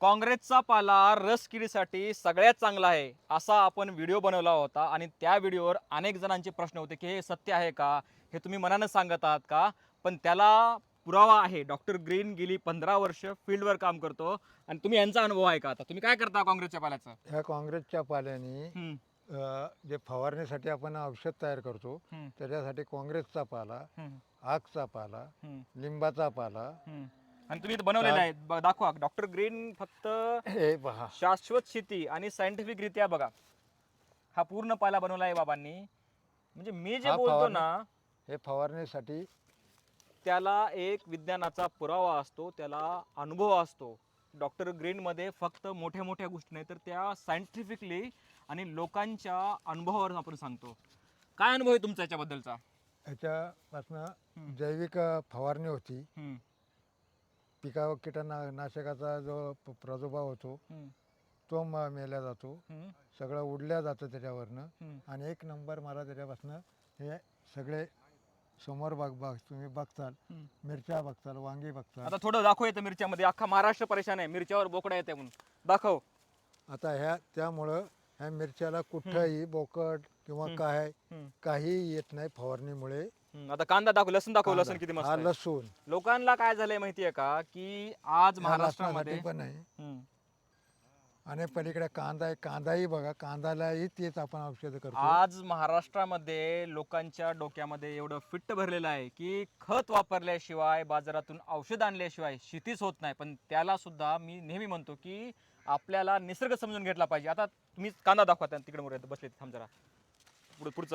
काँग्रेसचा पाला रस किडीसाठी सगळ्यात चांगला आहे असा आपण व्हिडिओ बनवला होता आणि त्या व्हिडिओवर अनेक जणांचे प्रश्न होते की हे सत्य आहे का? हे तुम्ही मनानं सांगत आहात का? पण त्याला पुरावा आहे. डॉक्टर ग्रीन गेली पंधरा वर्ष फील्डवर काम करतो आणि तुम्ही यांचा अनुभव आहे का आता? तुम्ही काय करता काँग्रेसच्या पाल्याचं? ह्या काँग्रेसच्या पाल्याने हम्म, अ, जे फवारणीसाठी आपण औषध तयार करतो हम्म, त्याच्यासाठी काँग्रेसचा पाला हम्म, आगचा पाला हम्म, लिंबाचा पाला हम्म. आणि तुम्ही इथं बनवलेलं आहे. ब- दाखवा. डॉक्टर ग्रीन फक्त हे पहा. शाश्वत शेती आणि सायंटिफिक रित्या बघा. हा पूर्ण पाला बनवला आहे बाबांनी. म्हणजे मी जे हा बोलतो फवारणी- ना हे फवारणीसाठी त्याला एक विज्ञानाचा पुरावा असतो त्याला अनुभव असतो. डॉक्टर ग्रीनमध्ये फक्त मोठ्या मोठ्या गोष्टी नाही तर त्या सायंटिफिकली आणि लोकांच्या अनुभवावरून आपण सांगतो. काय अनुभव आहे तुमचा याच्याबद्दलचा? ह्याच्यापासनं जैविक अ, फवारणी होती. हम्म, पिकावर कीटकनाशकाचा जो प- प्रादुर्भाव होतो हम्म, तो म- मेला जातो. हम्म, सगळं उडल्या जातं त्याच्यावरनं. आणि एक नंबर मला त्याच्यापासनं हे सगळे समोर बघ बघ तुम्ही बघताल. हम्म. मिरच्या बघताल वांगी बघताल. आता थोडं दाखव येतं मिरच्यामध्ये. अख्खा महाराष्ट्र परेशान आहे. मिरच्यावर बोकडा येते म्हणून. दाखव. आता ह्या त्यामुळं ह्या मिरच्याला कुठंही बोकड किंवा. काय हम्म, काही येत नाही फवारणीमुळे. आता कांदा दाखव लसूण दाखव कांदा. लसूण किती मस्त हा आहे. लसूण. लोकांना काय झालंय माहितीये का की आज महाराष्ट्रामध्ये लसणासाठी पण आहे. हम्म. आणि पलीकडे कांदा आहे कांदाही बघा कांदालाही तेच आपण औषध करतो. आज महाराष्ट्रामध्ये लोकांच्या डोक्यामध्ये एवढं फिट्ट भरलेलं आहे की खत वापरल्याशिवाय बाजारातून औषध आणल्याशिवाय शेतीच होत नाही. पण त्याला सुद्धा मी नेहमी म्हणतो की आपल्याला निसर्ग समजून घेतला पाहिजे. आता तुम्ही कांदा दाखवा त्या तिकडे मोरे बसले थांब जरा. पुढे पुढचं